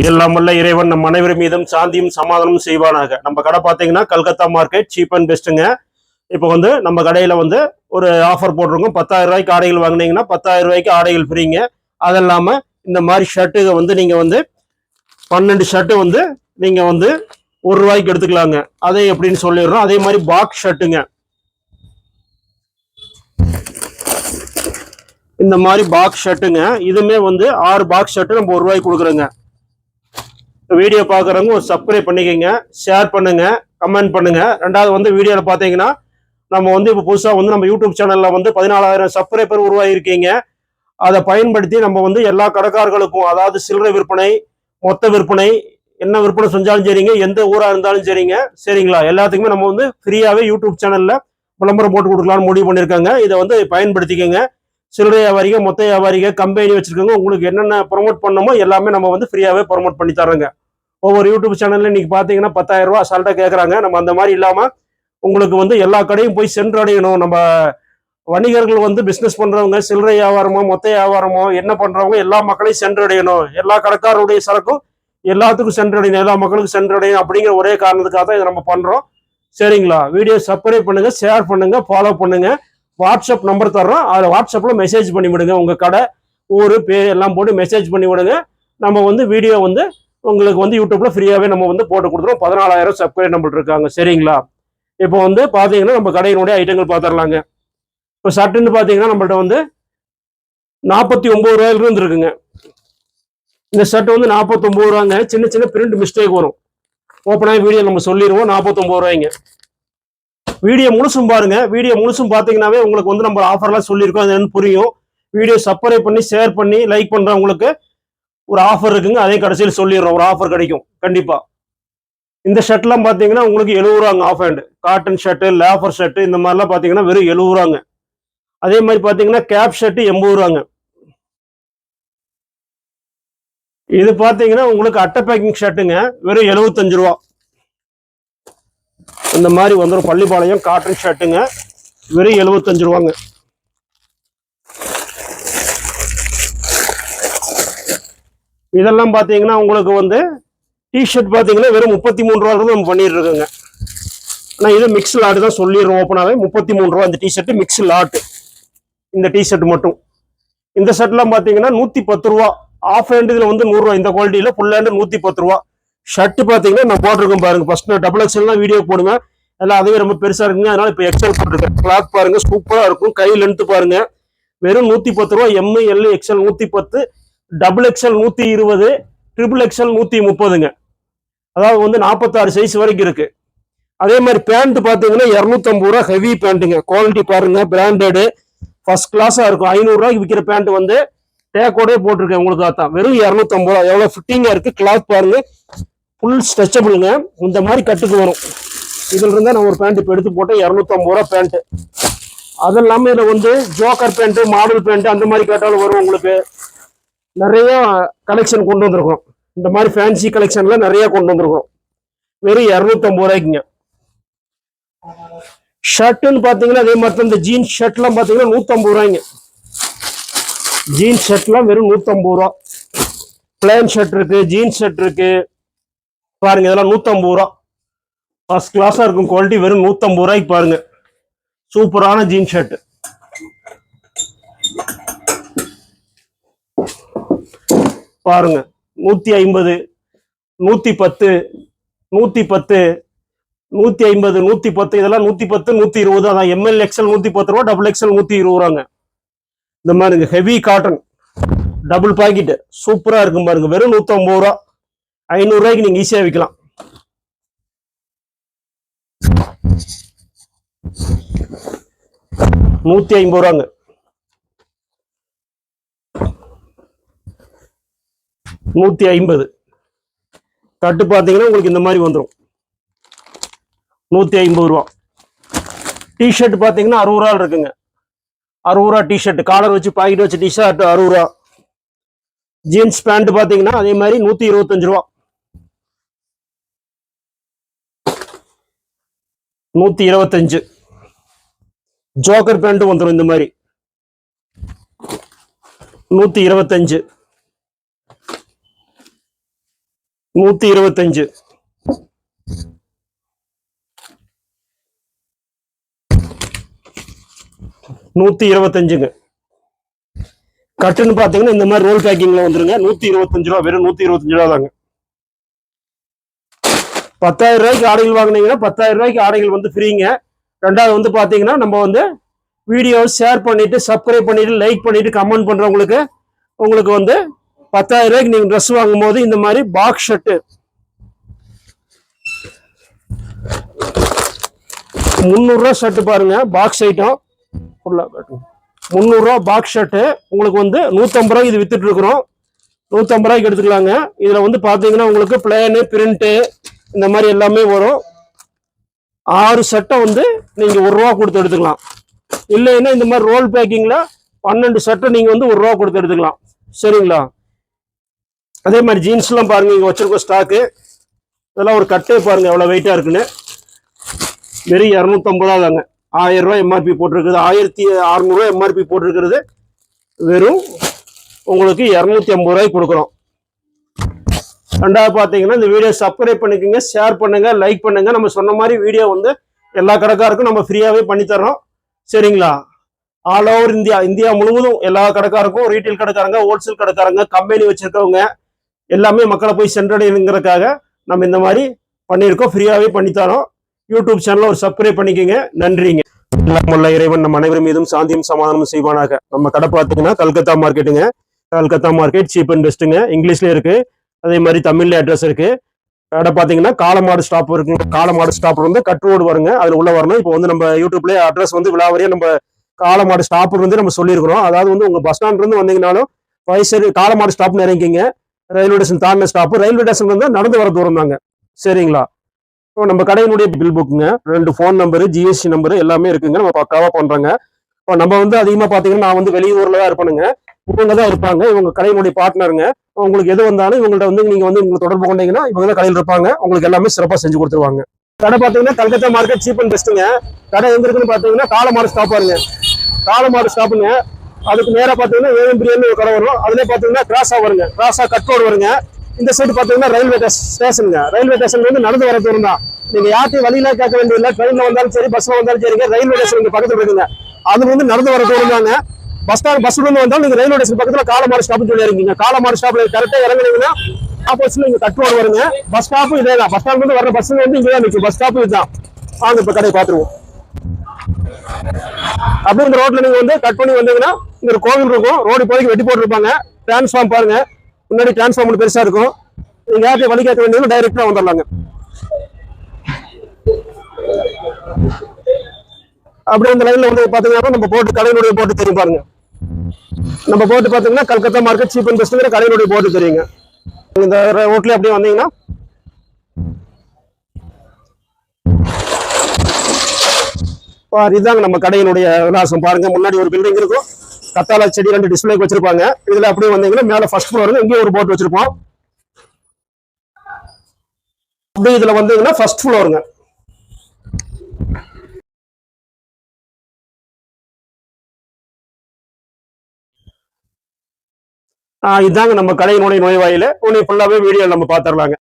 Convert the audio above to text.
இதெல்லாமல்ல வல்ல இறைவன் நம் அனைவர் மீதும் சாந்தியும் சமாதானமும் செய்வானாக. நம்ம கடை பார்த்தீங்கன்னா கல்கத்தா மார்க்கெட் சீப் அண்ட் பெஸ்ட்டுங்க இப்போ வந்து நம்ம கடையில் வந்து ஒரு ஆஃபர் போட்டிருக்கோம். பத்தாயிரம் ரூபாய்க்கு ஆடைகள் வாங்குனீங்கன்னா பத்தாயிரம் ரூபாய்க்கு ஆடைகள் ஃப்ரீங்க அது இல்லாமல் இந்த மாதிரி ஷர்ட்டுக வந்து நீங்கள் வந்து பன்னெண்டு ஷர்ட்டு வந்து நீங்கள் வந்து ஒரு ரூபாய்க்கு எடுத்துக்கலாங்க. அதே எப்படின்னு சொல்லிடுறோம். அதே மாதிரி பாக்ஸ் ஷர்ட்டுங்க இந்த மாதிரி பாக்ஸ் ஷர்ட்டுங்க இதுமே வந்து ஆறு பாக்ஸ் ஷர்ட்டு நம்ம ஒரு ரூபாய்க்கு கொடுக்குறோங்க. வீடியோ பார்க்குறவங்க ஒரு சப்ஸ்கிரைப் பண்ணிக்கோங்க ஷேர் பண்ணுங்க கமெண்ட் பண்ணுங்க. ரெண்டாவது வந்து வீடியோவில் பார்த்தீங்கன்னா நம்ம வந்து இப்போ புதுசாக வந்து நம்ம யூடியூப் சேனலில் வந்து பதினாலாயிரம் சப்ஸ்கிரைபர் உருவாகியிருக்கீங்க. அதை பயன்படுத்தி நம்ம வந்து எல்லா கடைக்காரர்களுக்கும் அதாவது சில்லறை விற்பனை மொத்த விற்பனை என்ன விற்பனை செஞ்சாலும் சரிங்க எந்த ஊராக இருந்தாலும் சரிங்க. சரிங்களா? எல்லாத்துக்குமே நம்ம வந்து ஃப்ரீயாகவே யூடியூப் சேனலில் விளம்பரம் போட்டு கொடுக்கலாம்னு முடிவு பண்ணியிருக்காங்க. இதை வந்து பயன்படுத்திக்கோங்க. சில்லறை வியாபாரிகள் மொத்த வியாபாரிகள் கம்பெனி வச்சிருக்கோங்க உங்களுக்கு என்னென்ன ப்ரொமோட் பண்ணணுமோ எல்லாமே நம்ம வந்து ஃப்ரீயாகவே ப்ரொமோட் பண்ணி தரோங்க ஒவ்வொரு யூடியூப் சேனல்ல இன்னைக்கு பார்த்தீங்கன்னா பத்தாயிரம் ரூபா அசால்ட்டாக கேட்குறாங்க நம்ம அந்த மாதிரி இல்லாமல் உங்களுக்கு வந்து எல்லா கடையும் போய் சென்றடையணும். நம்ம வணிகர்கள் வந்து பிஸ்னஸ் பண்ணுறவங்க சில்லறை வியாபாரமோ மொத்த வியாபாரமோ என்ன பண்ணுறவங்க எல்லா மக்களையும் சென்றடையணும். எல்லா கடைக்காரருடைய சரக்கும் எல்லாத்துக்கும் சென்றடையணும். எல்லா மக்களுக்கும் சென்றடையணும் அப்படிங்கிற ஒரே காரணத்துக்காக தான் இதை நம்ம பண்ணுறோம் சரிங்களா? வீடியோ சப்ஸ்கிரைப் பண்ணுங்க ஷேர் பண்ணுங்க ஃபாலோ பண்ணுங்க. வாட்ஸ்அப் நம்பர் தர்றோம். அதில் வாட்ஸ்அப்பில் மெசேஜ் பண்ணி விடுங்க உங்கள் கடை ஊர் பேர் எல்லாம் போட்டு மெசேஜ் பண்ணி விடுங்க நம்ம வந்து வீடியோ வந்து உங்களுக்கு வந்து யூடியூப்ல ஃப்ரீயாகவே நம்ம வந்து போட்டு கொடுத்துருவோம். பதினாலாயிரம் சப்ஸ்கிரைப் நம்மள்ட்ட இருக்காங்க. சரிங்களா? இப்போ வந்து பார்த்தீங்கன்னா நம்ம கடையினுடைய ஐட்டங்கள் பார்த்துடலாங்க இப்போ சட்டுன்னு பார்த்தீங்கன்னா நம்மள்ட்ட வந்து நாற்பத்தி ஒம்பது ரூபாயிலிருந்து இருக்குங்க இந்த ஷர்ட் வந்து நாற்பத்தொம்பது ரூபாங்க. சின்ன சின்ன பிரிண்ட் மிஸ்டேக் வரும். ஓப்பனாக வீடியோ நம்ம சொல்லிடுவோம் நாற்பத்தொம்பது ரூபாய்ங்க. வீடியோ முழுசும் பாருங்க. வீடியோ முழுசும் பார்த்தீங்கன்னாவே உங்களுக்கு வந்து நம்ம ஆஃபர்லாம் சொல்லியிருக்கோம். அது என்னன்னு புரியும். வீடியோ சப்ஸ்கிரைப் பண்ணி ஷேர் பண்ணி லைக் பண்ணுறவங்களுக்கு ஒரு ஆஃபர் இருக்குங்க அதே கடைசியில் சொல்லிடுறோம் ஒரு ஆஃபர் கிடைக்கும் கண்டிப்பா. இந்த ஷர்ட்லாம் பார்த்தீங்கன்னா உங்களுக்கு எழுபது ரூபாங்க ஆஃப் ஹேண்டு காட்டன் ஷர்ட்டு லேஃபர் ஷர்ட்டு இந்த மாதிரிலாம் பார்த்தீங்கன்னா வெறும் எழுபது ரூபாங்க அதே மாதிரி பார்த்தீங்கன்னா கேப் ஷர்ட்டு எண்பது ரூபாங்க இது பார்த்தீங்கன்னா உங்களுக்கு அட்டை பேக்கிங் ஷர்ட்டுங்க வெறும் எழுபத்தஞ்சு ரூபா இந்த மாதிரி வந்துடும் பள்ளிப்பாளையம் காட்டன் ஷர்ட்டுங்க வெறும் எழுபத்தஞ்சு ரூபாங்க இதெல்லாம் பார்த்தீங்கன்னா உங்களுக்கு வந்து டிஷர்ட் பார்த்தீங்கன்னா வெறும் முப்பத்தி மூணு ரூபா நம்ம பண்ணிட்டு இருக்கோங்க. ஆனால் இது மிக்ஸ் லாட்டு தான் சொல்லிடுறோம் ஓப்பனாகவே முப்பத்தி மூணு ரூபா இந்த டிஷர்ட் மிக்ஸ் லாட்டு இந்த டிஷர்ட் மட்டும். இந்த ஷர்ட்லாம் பார்த்தீங்கன்னா நூற்றி பத்து ரூபா. ஆஃப் ஹேண்ட் இதில் வந்து நூறுரூவா இந்த குவாலிட்டியில் ஃபுல் ஹேண்டு நூற்றி பத்து ரூபா. ஷர்ட் பார்த்தீங்கன்னா நான் போட்டிருக்கேன் பாருங்க. ஃபர்ஸ்ட் நான் டபுள் எக்ஸ்எல்லாம் வீடியோ போடுவேன். எல்லாம் அதுவே ரொம்ப பெருசாக இருக்குங்க. அதனால இப்போ எக்ஸ்எல் போட்டிருக்கேன். கிளாத் பாருங்க சூப்பராக இருக்கும். கை லென்த்து பாருங்க. வெறும் நூற்றி பத்து ரூபா. எம்ஐஎல் எக்ஸ்எல் நூற்றி பத்து. டபுள் எக்ஸல் நூற்றி இருபது ட்ரிபிள் எக்ஸல் நூற்றி முப்பதுங்க. அதாவது வந்து நாற்பத்தாறு சைஸ் வரைக்கும் இருக்கு. அதே மாதிரி பேண்ட் பார்த்தீங்கன்னா இரநூத்தம்பது ரூபா ஹெவி பேண்ட்டுங்க குவாலிட்டி பாருங்க பிராண்டடு ஃபர்ஸ்ட் கிளாஸாக இருக்கும். ஐநூறுரூவாய்க்கு விற்கிற பேண்ட் வந்து டேக்கோடே போட்டிருக்கேன் உங்களுக்கு அதான். வெறும் இரநூத்தம்பது ரூபா. எவ்வளோ ஃபிட்டிங்காக இருக்கு கிளாத் பாருங்க. ஃபுல் ஸ்ட்ரெச்சபிளுங்க இந்த மாதிரி கட்டுக்கு வரும். இதுல இருந்தா நான் ஒரு பேண்ட் இப்போ எடுத்து போட்டேன். இரநூத்தம்பது ரூபா பேண்ட் அது இல்லாமல் இதில் வந்து ஜோக்கர் பேண்ட்டு மாடல் பேண்ட் அந்த மாதிரி கேட்டாலும் வரும் உங்களுக்கு. நிறைய கலெக்ஷன் கொண்டு வந்திருக்கோம். இந்த மாதிரி ஃபேன்சி கலெக்ஷன்லாம் நிறைய கொண்டு வந்திருக்கோம். வெறும் இரநூத்தம்பது ரூபாய்க்குங்க. ஷர்ட்டுன்னு பார்த்தீங்கன்னா அதே மாதிரி இந்த ஜீன்ஸ் ஷர்ட்லாம் பார்த்தீங்கன்னா நூற்றம்பது ரூபாய்ங்க. ஜீன்ஸ் ஷர்ட்லாம் வெறும் நூற்றம்பது ரூபா. பிளேன் ஷர்ட் இருக்கு ஜீன்ஸ் ஷர்ட் இருக்கு. பாருங்க இதெல்லாம் நூற்றம்பது ரூபா. ஃபர்ஸ்ட் கிளாஸாக இருக்கும் குவாலிட்டி வெறும் நூற்றம்பது ரூபாய்க்கு பாருங்க. சூப்பரான ஜீன்ஸ் ஷர்ட்டு பாருங்க. நூத்தி ஐம்பது நூத்தி பத்து நூத்தி பத்து நூத்தி ஐம்பது நூத்தி பத்து இதெல்லாம் நூத்தி பத்து நூத்தி இருபது அதான் எம்எல் எக்ஸ்எல் நூத்தி பத்து ரூபா டபுள் எக்ஸ்எல் நூத்தி இருபது ரூபாங்க. இந்த மாதிரிங்க ஹெவி காட்டன் டபுள் பாக்கெட் சூப்பரா இருக்கும் பாருங்க. வெறும் நூத்தி ஐம்பது ரூபா. ஐநூறு ரூபாய்க்கு நீங்க ஈஸியா விற்கலாம் நூத்தி ஐம்பது ரூபாங்க. நூற்றி ஐம்பது. கட்டு பார்த்தீங்கன்னா உங்களுக்கு இந்த மாதிரி வந்துடும் நூற்றி ஐம்பது ரூபா. டிஷர்ட் பார்த்தீங்கன்னா அறுபது ரூபா இருக்குங்க. அறுபது ரூபா டிஷர்ட் காலர் வச்சு பாக்கெட் வச்சு டிஷர்ட் அறுபது ரூபா. ஜீன்ஸ் பேண்ட் பார்த்தீங்கன்னா அதே மாதிரி நூற்றி இருபத்தஞ்சு ரூபா. நூற்றி இருபத்தஞ்சு. ஜோக்கர் பேண்ட்டும் வந்துடும் இந்த மாதிரி. நூற்றி இருபத்தஞ்சு. நூத்தி இருபத்தஞ்சு. நூத்தி இருபத்தஞ்சுங்க. கட்டுன்னு பாத்தீங்கன்னா இந்த மாதிரி ரோல் பேக்கிங்ல வந்துருங்க. நூத்தி இருபத்தஞ்சு ரூபா வெறும் நூத்தி இருபத்தஞ்சு ரூபா தாங்க. பத்தாயிரம் ரூபாய்க்கு ஆடைகள் வாங்குனீங்கன்னா பத்தாயிரம் ரூபாய்க்கு ஆடைகள் வந்து ஃப்ரீங்க ரெண்டாவது வந்து பாத்தீங்கன்னா நம்ம வந்து வீடியோ ஷேர் பண்ணிட்டு சப்ஸ்கிரைப் பண்ணிட்டு லைக் பண்ணிட்டு கமெண்ட் பண்றவங்களுக்கு உங்களுக்கு வந்து பத்தாயிரம் ரூபாய்க்கு நீங்க ட்ரெஸ் வாங்கும்போது இந்த மாதிரி பாக்ஸ் ஷர்ட்டு முந்நூறுரூவா ஷர்ட்டு பாருங்க பாக்ஸ் ஐட்டம் முந்நூறுரூவா பாக்ஸ் ஷர்ட்டு உங்களுக்கு வந்து நூற்றம்பது ரூபாய்க்கு இது வித்துட்டு இருக்கிறோம். நூற்றம்பது ரூபாய்க்கு எடுத்துக்கலாங்க. இதில் வந்து பார்த்தீங்கன்னா உங்களுக்கு பிளேனு பிரிண்ட்டு இந்த மாதிரி எல்லாமே வரும். ஆறு சட்டை வந்து நீங்கள் ஒரு ரூபா கொடுத்து எடுத்துக்கலாம். இல்லைன்னா இந்த மாதிரி ரோல் பேக்கிங்கில் பன்னெண்டு சட்டை நீங்கள் வந்து ஒரு ரூபா கொடுத்து எடுத்துக்கலாம். சரிங்களா? அதே மாதிரி ஜீன்ஸ்லாம் பாருங்கள் இங்கே வச்சிருக்கோம் ஸ்டாக்கு இதெல்லாம் ஒரு கட்டே பாருங்கள் எவ்வளோ வெயிட்டாக இருக்குன்னு. வெறும் இரநூத்தம்பதா தாங்க. எம்ஆர்பி போட்டிருக்குது. ஆயிரத்தி அறநூறுவா எம்ஆர்பி போட்டிருக்கிறது. வெறும் உங்களுக்கு இரநூத்தி ஐம்பது ரூபாய்க்கு கொடுக்குறோம். ரெண்டாவது பார்த்தீங்கன்னா இந்த வீடியோ சப்ஸ்கிரைப் பண்ணிக்கோங்க ஷேர் பண்ணுங்கள் லைக் பண்ணுங்க. நம்ம சொன்ன மாதிரி வீடியோ வந்து எல்லா கடைக்காருக்கும் நம்ம ஃப்ரீயாகவே பண்ணித்தரோம் சரிங்களா? ஆல் ஓவர் இந்தியா இந்தியா முழுவதும் எல்லா கடைக்காருக்கும் ரீட்டைல் கடைக்காரங்க ஹோல்சேல் கடைக்காரங்க கம்பெனி வச்சுருக்கவங்க எல்லாமே மக்களை போய் சென்றடையணுங்கிறதுக்காக நம்ம இந்த மாதிரி பண்ணியிருக்கோம். ஃப்ரீயாகவே பண்ணித்தரோம். யூடியூப் சேனலை ஒரு சப்ஸ்கிரைப் பண்ணிக்கோங்க. நன்றிங்க. எல்லாமுள்ள இறைவன் நம்ம அனைவரும் மீதும் சாந்தியும் சமாதானமும் செய்வானாக. நம்ம கடை பார்த்தீங்கன்னா கல்கத்தா மார்க்கெட்டுங்க கல்கத்தா மார்க்கெட் சீப் அண்ட் பெஸ்ட்டுங்க இங்கிலீஷ்லேயும் இருக்கு. அதே மாதிரி தமிழ்ல அட்ரஸ் இருக்குது கடை பார்த்தீங்கன்னா காலமாடு ஸ்டாப் இருக்குங்க. காலமாடு ஸ்டாப் வந்து கட் ரோடு வருங்க. அதில் உள்ளே வரணும். இப்போ வந்து நம்ம யூடியூப்லேயே அட்ரஸ் வந்து விழாவறியாக நம்ம காலமாடு ஸ்டாப் வந்து நம்ம சொல்லியிருக்கிறோம். அதாவது வந்து உங்கள் பஸ் ஸ்டாண்ட்லேருந்து வந்தீங்கனாலும் வயசு காலமாடு ஸ்டாப்னு இறங்கிங்க ரயில்வே ஸ்டேஷன் தாண்டின ஸ்டாப் ரயில்வே ஸ்டேஷன் வந்து நடந்து வர தூரம் தாங்க. சரிங்களா? இப்போ நம்ம கடையினுடைய பில் புக்குங்க ரெண்டு ஃபோன் நம்பரு ஜிஎஸ்டி நம்பரு எல்லாமே இருக்குங்க. நம்ம பக்காவாக பண்ணுறாங்க இப்போ நம்ம வந்து அதிகமாக பார்த்தீங்கன்னா நான் வந்து வெளியூரில் தான் இருப்பேனுங்க. இவங்க தான் இருப்பாங்க. இவங்க கடையினுடைய பார்ட்னருங்க உங்களுக்கு எது வந்தாலும் இவங்கள்ட்ட வந்து நீங்கள் வந்து உங்களுக்கு தொடர்பு கொண்டீங்கன்னா இவங்க தான் கடையில் இருப்பாங்க. உங்களுக்கு எல்லாமே சிறப்பாக செஞ்சு கொடுத்துருவாங்க. கடை பார்த்தீங்கன்னா கல்கத்தா மார்க்கெட் சீப் அண்ட் பெஸ்ட்டுங்க கடை எங்க இருக்குன்னு பார்த்தீங்கன்னா காலமாறு ஸ்டாப் காலமாறு ஸ்டாப்புங்க அதுக்கு நேராக பார்த்தீங்கன்னா ஏஎம் பிரியாணி ஒரு கடை வரும். அதுலேயே பார்த்தீங்கன்னா கிராஸா வருங்க. கிராஸா கட் ரோடு வருங்க. இந்த சைடு பார்த்தீங்கன்னா ரயில்வே ஸ்டேஷனுங்க ரயில்வே ஸ்டேஷன் வந்து நடந்து வர தூரம் தான். நீங்கள் யார்ட்டையும் வழியில கேட்க வேண்டியதில்லை ட்ரெயினில் வந்தாலும் சரி பஸ்ஸில் வந்தாலும் சரிங்க ரயில்வே ஸ்டேஷன் இங்கே பக்கத்துல இருக்குங்க அது வந்து நடந்து வர தூரம் தாங்க. பஸ் ஸ்டாண்ட் பஸ்ல இருந்து வந்தாலும் நீங்கள் ரயில்வே ஸ்டேஷன் பக்கத்தில் காலமாடு ஸ்டாப் சொல்லி இருக்கீங்க காலமாடு ஸ்டாப்பில் கரெக்டாக இறங்குனீங்கன்னா ஆப்போசிட்ல இங்கே கட் ரோடு வருங்க. பஸ் ஸ்டாப்பும் இதே தான் பஸ் ஸ்டாண்ட் வந்து வர பஸ் வந்து இங்கே தான் நிற்கும் பஸ் ஸ்டாப்பும் இதுதான். வாங்க இப்போ கடையை பார்த்துருவோம். அப்படியே இந்த ரோட்ல நீங்க வந்து கட் பண்ணி வந்தீங்கன்னா இங்க ஒரு கோவில் இருக்கும். ரோடு இப்போதைக்கு வெட்டி போட்டுருப்பாங்க. டிரான்ஸ்ஃபார்ம் பாருங்க. முன்னாடி டிரான்ஸ்ஃபார்ம் ஒன்று பெருசா இருக்கும். நீங்க யார்ட்டையும் வழி கேட்க வேண்டியது டைரக்டா வந்துடலாங்க. அப்படியே இந்த லைன்ல வந்து பாத்தீங்கன்னா நம்ம போட்டு கடையினுடைய போட்டு தெரியும் பாருங்க. நம்ம போட்டு பாத்தீங்கன்னா கல்கத்தா மார்க்கெட் சீப் அண்ட் பெஸ்ட்ங்கிற கடையினுடைய போட்டு தெரியுங்க. இந்த ரோட்ல அப்படியே வந்தீங்கன்னா பாரு, இதாங்க நம்ம கடையினுடைய விலாசம். பாருங்க முன்னாடி ஒரு பில்டிங் இருக்கும். கத்தாழை செடி ரெண்டு டிஸ்பிளேக்கு வச்சிருப்பாங்க. இதுல அப்படியே வந்தீங்கன்னா மேல ஃபர்ஸ்ட் ஃப்ளோர் இங்கேயும் ஒரு போட் வச்சிருப்போம். அப்படியே இதுல வந்தீங்கன்னா ஃபர்ஸ்ட் ஃப்ளோருங்க இதாங்க நம்ம கடையினுடைய நுழைவாயில. உன்னை ஃபுல்லாவே வீடியோ நம்ம பாத்துரலாங்க.